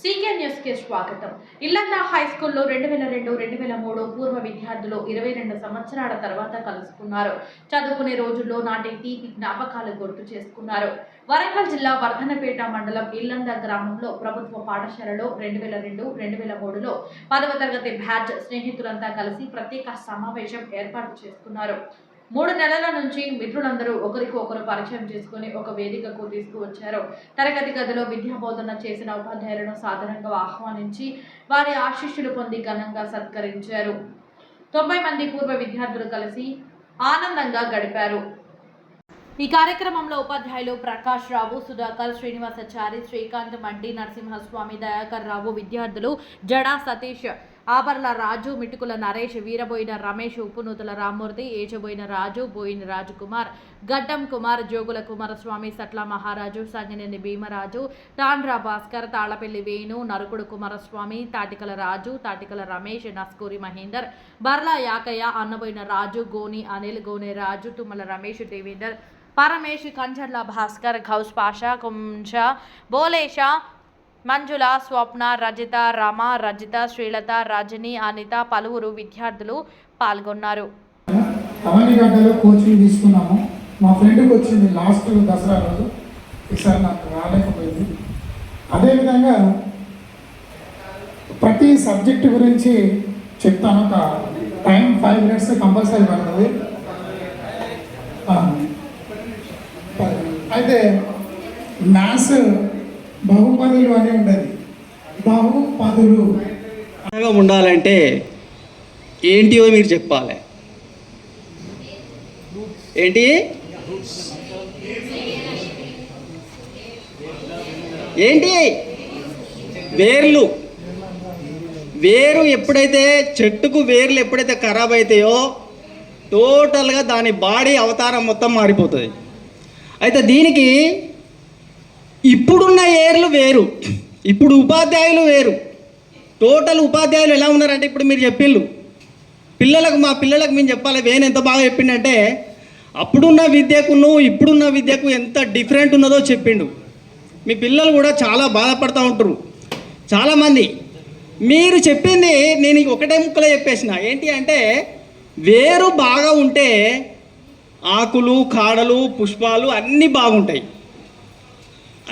CK న్యూస్కి స్వాగతం. ఇల్లందా high స్కూల్లో రెండు వేల రెండు రెండు వేల మూడు పూర్వ విద్యార్థులు ఇరవై రెండు సంవత్సరాల తర్వాత కలుసుకున్నారు. చదువుకునే రోజుల్లో నాటి తీపి జ్ఞాపకాలు గుర్తు చేసుకున్నారు. వరంగల్ జిల్లా వర్ధనపేట మండలం ఇల్లంద గ్రామంలో ప్రభుత్వ పాఠశాలలో రెండు వేల రెండు రెండు వేల మూడులో పదవ తరగతి బ్యాచ్ స్నేహితులంతా కలిసి ప్రత్యేక సమావేశం ఏర్పాటు చేసుకున్నారు. మూడు నెలల నుంచి మిత్రులందరూ ఒకరికి ఒకరు పరిచయం చేసుకుని ఒక వేదికకు తీసుకువచ్చారు. తరగతి గదిలో విద్యా బోధన చేసిన ఉపాధ్యాయులను సాధారణంగా ఆహ్వానించి వారి ఆశీస్సులు పొంది ఘనంగా సత్కరించారు. తొంభై మంది పూర్వ విద్యార్థులు కలిసి ఆనందంగా గడిపారు. ఈ కార్యక్రమంలో ఉపాధ్యాయులు ప్రకాష్ రావు సుధాకర్ శ్రీనివాసాచారి శ్రీకాంత్ మండి నరసింహస్వామి దయాకర్ రావు విద్యార్థులు జడా సతీష్ ఆబర్ల రాజు మిటుకుల నరేష్ వీరబోయిన రమేష్ ఉప్పునూతుల రామ్మూర్తి ఏచబోయిన రాజు బోయిన రాజకుమార్ గడ్డం కుమార్ జోగుల కుమారస్వామి సట్ల మహారాజు సంగనేని భీమరాజు తాండ్రా భాస్కర్ తాళపల్లి వేణు నరుకుడు కుమారస్వామి తాటికల రాజు తాటికల రమేష్ నస్కూరి మహేందర్ బర్ల యాకయ్య అన్నబోయిన రాజు గోని అనిల్ గోనె రాజు తుమ్మల రమేష్ దేవేందర్ పరమేష్ కంచర్ల భాస్కర్ గౌస్ పాషా కుంష బోలేష మంజుల స్వప్న రజిత రమ రజిత శ్రీలత రజని అనిత పలువురు విద్యార్థులు పాల్గొన్నారు. అవనిగడ్డలో కోచింగ్ తీసుకున్నాము. మా ఫ్రెండ్కి వచ్చింది లాస్ట్ దసరా రోజు. ఈసారి నాకు రాలేకపోయింది. అదేవిధంగా ప్రతి సబ్జెక్ట్ గురించి చెప్తాను. ఒక టైం ఫైవ్ మినిట్స్ కంపల్సరీ పడుతుంది. అయితే మ్యాథ్స్ బహుపదులు అని ఉండదు బహుపదులు. ఉండాలంటే ఏంటివో మీరు చెప్పాలి. ఏంటి? ఏంటి? వేర్లు. వేరు ఎప్పుడైతే చెట్టుకు వేర్లు ఎప్పుడైతే ఖరాబ్ అవుతాయో టోటల్గా దాని బాడీ అవతారం మొత్తం మారిపోతుంది. అయితే దీనికి ఇప్పుడున్న ఏర్లు వేరు. ఇప్పుడు ఉపాధ్యాయులు వేరు. టోటల్ ఉపాధ్యాయులు ఎలా ఉన్నారంటే ఇప్పుడు మీరు చెప్పిండ్రు పిల్లలకు మా పిల్లలకు మేము చెప్పాలి వేణు ఎంత బాగా చెప్పిండంటే అప్పుడున్న విద్యకును ఇప్పుడున్న విద్యకు ఎంత డిఫరెంట్ ఉన్నదో చెప్పిండు. మీ పిల్లలు కూడా చాలా బాధపడుతూ ఉంటారు చాలామంది మీరు చెప్పింది నేను ఒకటే ముక్కలో చెప్పేసిన. ఏంటి అంటే వేరు బాగా ఉంటే ఆకులు కాడలు పుష్పాలు అన్నీ బాగుంటాయి.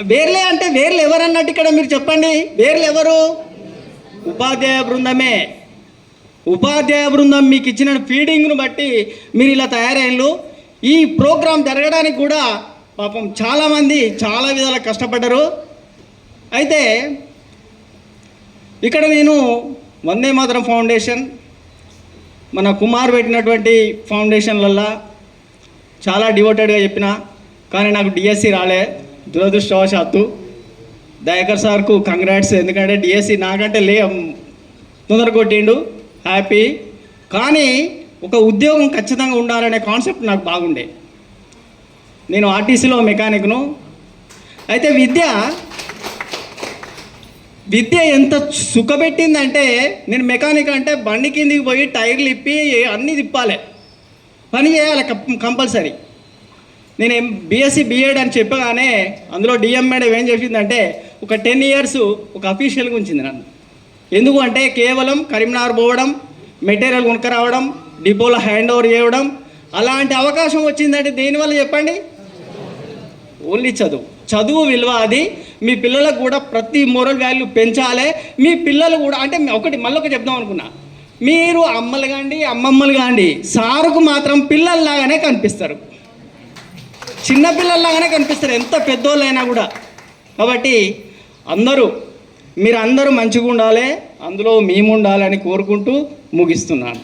వేర్లే అంటే వేర్లు ఎవరన్నట్టు ఇక్కడ మీరు చెప్పండి. వేర్లు ఎవరు? ఉపాధ్యాయ బృందమే. ఉపాధ్యాయ బృందం మీకు ఇచ్చిన ఫీడింగ్ను బట్టి మీరు ఇలా తయారైనలు. ఈ ప్రోగ్రాం జరగడానికి కూడా పాపం చాలామంది చాలా విధాల కష్టపడ్డారు. అయితే ఇక్కడ నేను వందే మాతరం ఫౌండేషన్ మన కుమార్ పెట్టినటువంటి ఫౌండేషన్లల్లో చాలా డివోటెడ్గా చెప్పిన కానీ నాకు డిఎస్సి రాలే. దురదృష్టవశాత్తు దయాకర్ సార్కు కంగ్రాట్స్ ఎందుకంటే డిఎస్సి నాకంటే లే తొందర కొట్టిండు హ్యాపీ కానీ ఒక ఉద్యోగం ఖచ్చితంగా ఉండాలనే కాన్సెప్ట్ నాకు బాగుండే. నేను ఆర్టీసీలో మెకానిక్ను. అయితే విద్య విద్య ఎంత సుఖపెట్టిందంటే నేను మెకానిక్ అంటే బండి కిందికి పోయి టైర్లు ఇప్పి అన్నీ తిప్పాలి. పని చేయాలి కంపల్సరీ. నేను బీఎస్సీ బీఎడ్ అని చెప్పగానే అందులో డిఎం మేడం ఏం చేసిందంటే ఒక టెన్ ఇయర్స్ ఒక అఫీషియల్గా ఉంచింది నన్ను. ఎందుకు అంటే కేవలం కరీంనగర్ పోవడం మెటీరియల్ కొనుక్కరావడం డిపోలో హ్యాండ్ ఓవర్ చేయడం అలాంటి అవకాశం వచ్చిందంటే దేనివల్ల చెప్పండి? ఓన్లీ చదువు. చదువు విలువ అది. మీ పిల్లలకు కూడా ప్రతి మోరల్ వాల్యూ పెంచాలి. మీ పిల్లలు కూడా అంటే ఒకటి మళ్ళీ చెప్దాం అనుకున్నా. మీరు అమ్మలు కాండి అమ్మమ్మలు కాండి సారుకు మాత్రం పిల్లల్లాగానే కనిపిస్తారు. చిన్నపిల్లల్లాగానే కనిపిస్తారు. ఎంత పెద్దోళ్ళైనా కూడా. కాబట్టి అందరూ మీరు అందరూ మంచిగా ఉండాలి అందులో మేము ఉండాలని కోరుకుంటూ ముగిస్తున్నాను.